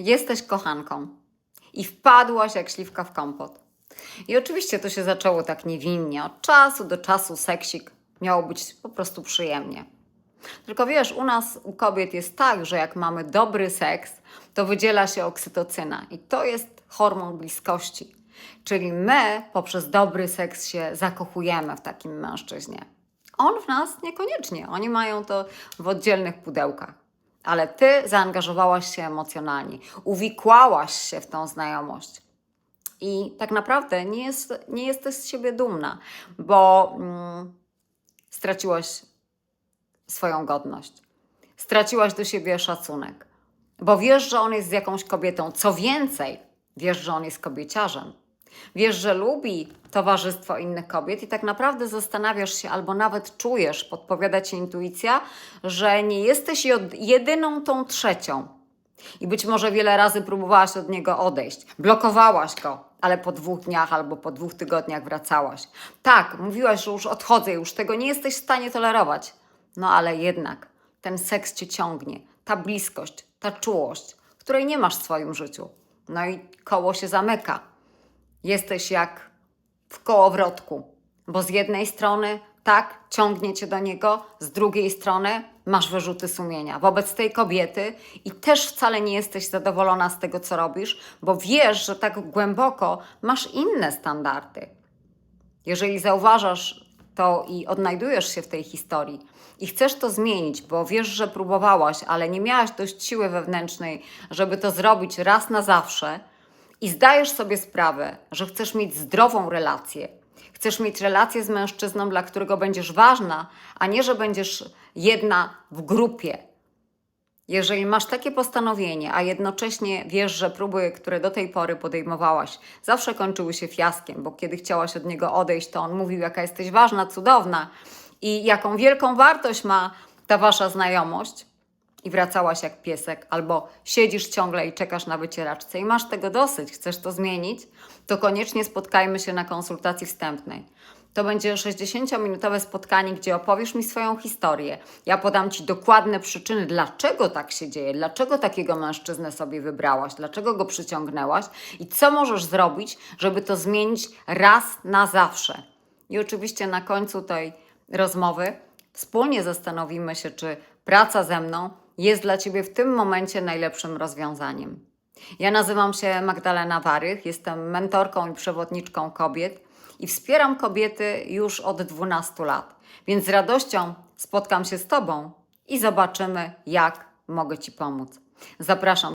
jesteś kochanką i wpadłaś jak śliwka w kompot. I oczywiście to się zaczęło tak niewinnie. Od czasu do czasu seksik miało być po prostu przyjemnie. Tylko wiesz, u nas, u kobiet jest tak, że jak mamy dobry seks, to wydziela się oksytocyna i to jest hormon bliskości. Czyli my poprzez dobry seks się zakochujemy w takim mężczyźnie. On w nas niekoniecznie, oni mają to w oddzielnych pudełkach. Ale ty zaangażowałaś się emocjonalnie, uwikłałaś się w tą znajomość. I tak naprawdę nie, jest, nie jesteś z siebie dumna, bo mm, straciłaś swoją godność. Straciłaś do siebie szacunek, bo wiesz, że on jest z jakąś kobietą. Co więcej, wiesz, że on jest kobieciarzem. Wiesz, że lubi towarzystwo innych kobiet i tak naprawdę zastanawiasz się, albo nawet czujesz, podpowiada ci intuicja, że nie jesteś jedyną tą trzecią. I być może wiele razy próbowałaś od niego odejść, blokowałaś go, ale po dwóch dniach albo po dwóch tygodniach wracałaś. Tak, mówiłaś, że już odchodzę, już tego nie jesteś w stanie tolerować. No ale jednak ten seks cię ciągnie, ta bliskość, ta czułość, której nie masz w swoim życiu. No i koło się zamyka. Jesteś jak w kołowrotku, bo z jednej strony tak ciągnie cię do niego, z drugiej strony masz wyrzuty sumienia wobec tej kobiety i też wcale nie jesteś zadowolona z tego, co robisz, bo wiesz, że tak głęboko masz inne standardy. Jeżeli zauważasz to i odnajdujesz się w tej historii i chcesz to zmienić, bo wiesz, że próbowałaś, ale nie miałaś dość siły wewnętrznej, żeby to zrobić raz na zawsze, i zdajesz sobie sprawę, że chcesz mieć zdrową relację, chcesz mieć relację z mężczyzną, dla którego będziesz ważna, a nie, że będziesz jedna w grupie. Jeżeli masz takie postanowienie, a jednocześnie wiesz, że próby, które do tej pory podejmowałaś, zawsze kończyły się fiaskiem, bo kiedy chciałaś od niego odejść, to on mówił, jaka jesteś ważna, cudowna i jaką wielką wartość ma ta wasza znajomość, i wracałaś jak piesek, albo siedzisz ciągle i czekasz na wycieraczce i masz tego dosyć, chcesz to zmienić, to koniecznie spotkajmy się na konsultacji wstępnej. To będzie 60-minutowe spotkanie, gdzie opowiesz mi swoją historię. Ja podam Ci dokładne przyczyny, dlaczego tak się dzieje, dlaczego takiego mężczyznę sobie wybrałaś, dlaczego go przyciągnęłaś i co możesz zrobić, żeby to zmienić raz na zawsze. I oczywiście na końcu tej rozmowy wspólnie zastanowimy się, czy praca ze mną jest dla Ciebie w tym momencie najlepszym rozwiązaniem. Ja nazywam się Magdalena Warych, jestem mentorką i przewodniczką kobiet i wspieram kobiety już od 12 lat. Więc z radością spotkam się z Tobą i zobaczymy, jak mogę Ci pomóc. Zapraszam